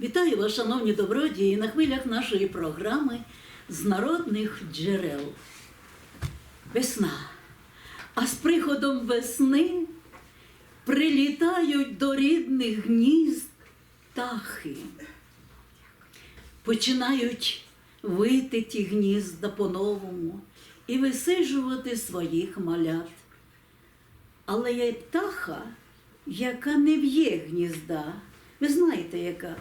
Вітаю вас, шановні добродії, на хвилях нашої програми з народних джерел. Весна. А з приходом весни прилітають до рідних гнізд птахи. Починають вити ті гнізда по-новому і висиджувати своїх малят. Але є птаха, яка не в'є гнізда. Ви знаєте, яка?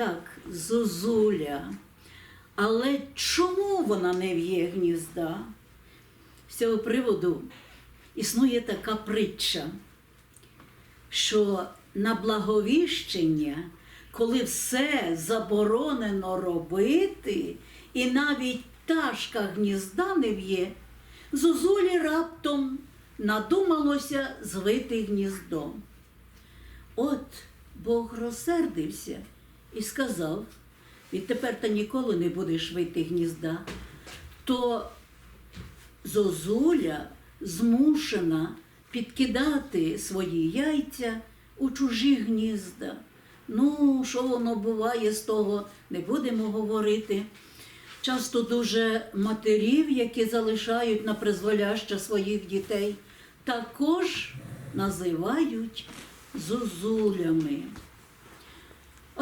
Так, зозуля. Але чому вона не в'є гнізда? З цього приводу існує така притча, що на благовіщення, коли все заборонено робити, і навіть пташка гнізда не в'є, зозулі раптом надумалося звити гніздо. От Бог розсердився і сказав: відтепер ти ніколи не будеш вийти гнізда, то зозуля змушена підкидати свої яйця у чужі гнізда. Ну, що воно буває з того, не будемо говорити. Часто дуже матерів, які залишають на призволяще своїх дітей, також називають зозулями.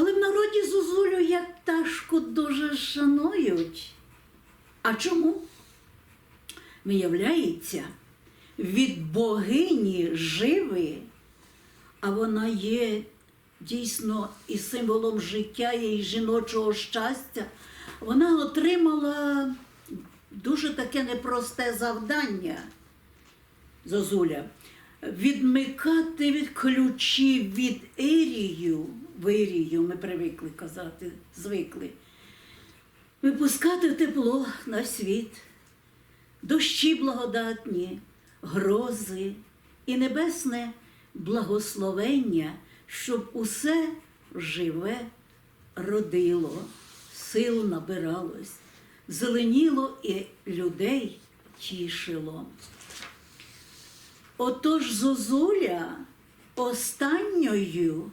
Але в народі зозулю як пташку дуже шанують. А чому? Виявляється, від богині живи, а вона є дійсно і символом життя і жіночого щастя. Вона отримала дуже таке непросте завдання, Зозуля, відмикати від ключі від Ірію, в Ірію ми привикли казати, звикли, випускати тепло на світ, дощі благодатні, грози і небесне благословення, щоб усе живе родило, сил набиралось, зеленіло і людей тішило. Отож Зозуля останньою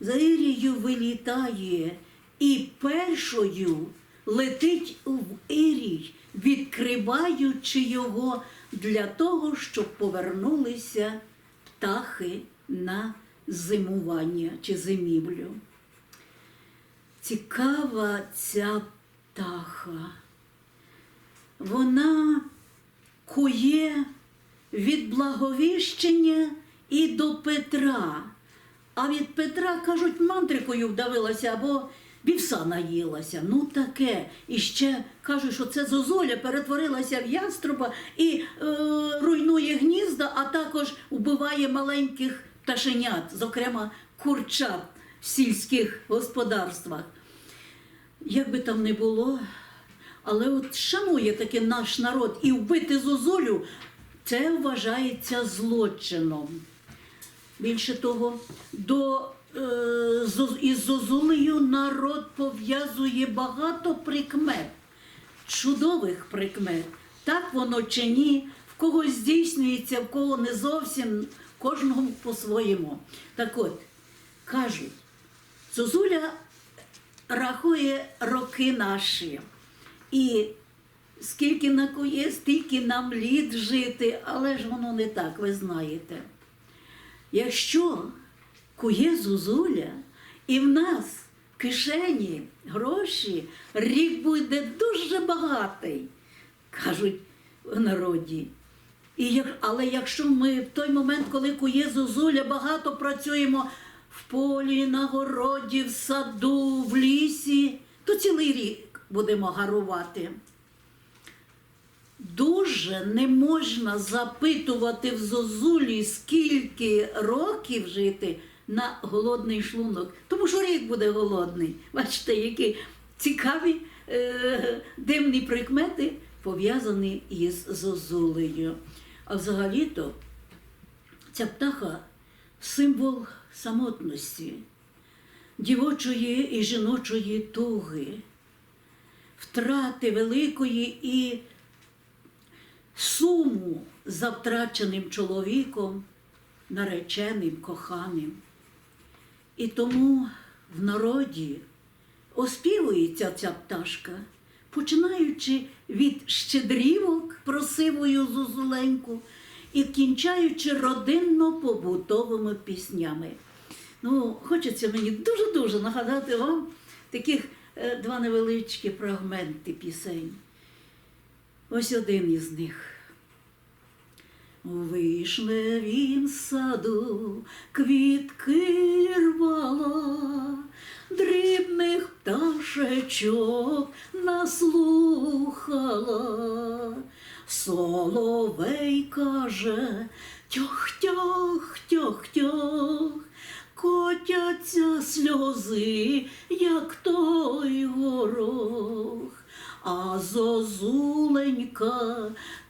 Ірію вилітає і першою летить в Ірій, відкриваючи його для того, щоб повернулися птахи на зимування чи зимівлю. Цікава ця птаха. Вона кує від благовіщення і до Петра. А від Петра, кажуть, мантрикою вдавилася або вівса наїлася. Ну таке. І ще кажуть, що це зозуля перетворилася в яструба і е, руйнує гнізда, а також вбиває маленьких пташенят, зокрема курчат в сільських господарствах. Як би там не було, але от шанує таки наш народ і вбити зозулю це вважається злочином. Більше того, до, е, із зозулею народ пов'язує багато прикмет, чудових прикмет. Так воно чи ні, в кого здійснюється, в кого не зовсім, кожному по-своєму. Так от, кажуть, зозуля рахує роки наші. І скільки накує, стільки нам літ жити, але ж воно не так, ви знаєте. Якщо кує зозуля, і в нас в кишені гроші, рік буде дуже багатий, кажуть в народі. І як, але якщо ми в той момент, коли кує зозуля, багато працюємо в полі, на городі, в саду, в лісі, то цілий рік будемо гарувати. Дуже не можна запитувати в зозулі, скільки років жити на голодний шлунок, тому що рік буде голодний. Бачите, які цікаві е, дивні прикмети пов'язані із зозулею. А взагалі-то ця птаха символ самотності, дівочої і жіночої туги, втрати великої і суму за втраченим чоловіком, нареченим, коханим. І тому в народі оспівується ця пташка, починаючи від щедрівок про сивою зозуленьку і кінчаючи родинно-побутовими піснями. Ну, хочеться мені дуже-дуже нагадати вам таких е, два невеличкі фрагменти пісень. Ось один із них. У вишневім саду квітки рвала, дрібних пташечок наслухала. Соловей каже тьох-тьох, тьох-тьох, котяться сльози, як той горох. А зозуленька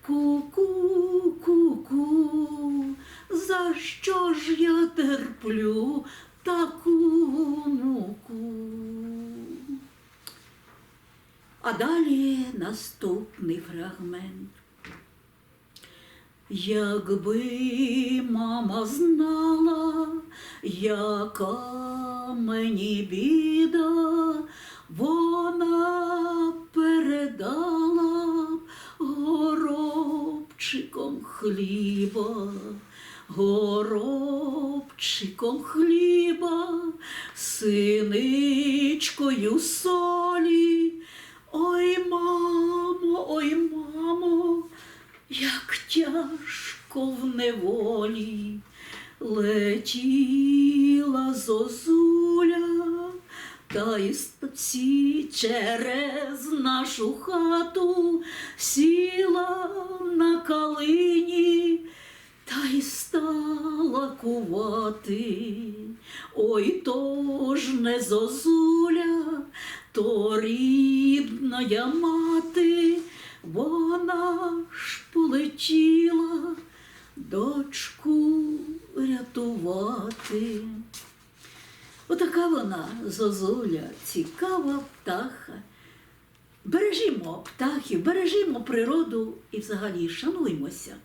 ку-ку, ку-ку, за що ж я терплю таку муку? А далі наступний фрагмент. Якби мама знала, яка мені біда, вона передала горобчиком хліба, горобчиком хліба, синичкою солі. Ой, мамо, ой, мамо, як тяжко в неволі летіла зозуля, та й сі через нашу хату сіла на калині та й стала кувати. Ой, то ж не зозуля, то рідна я мати, вона ж полетіла дочку рятувати. Отака вона, зозуля, цікава птаха. Бережімо птахів, бережімо природу і взагалі шануймося.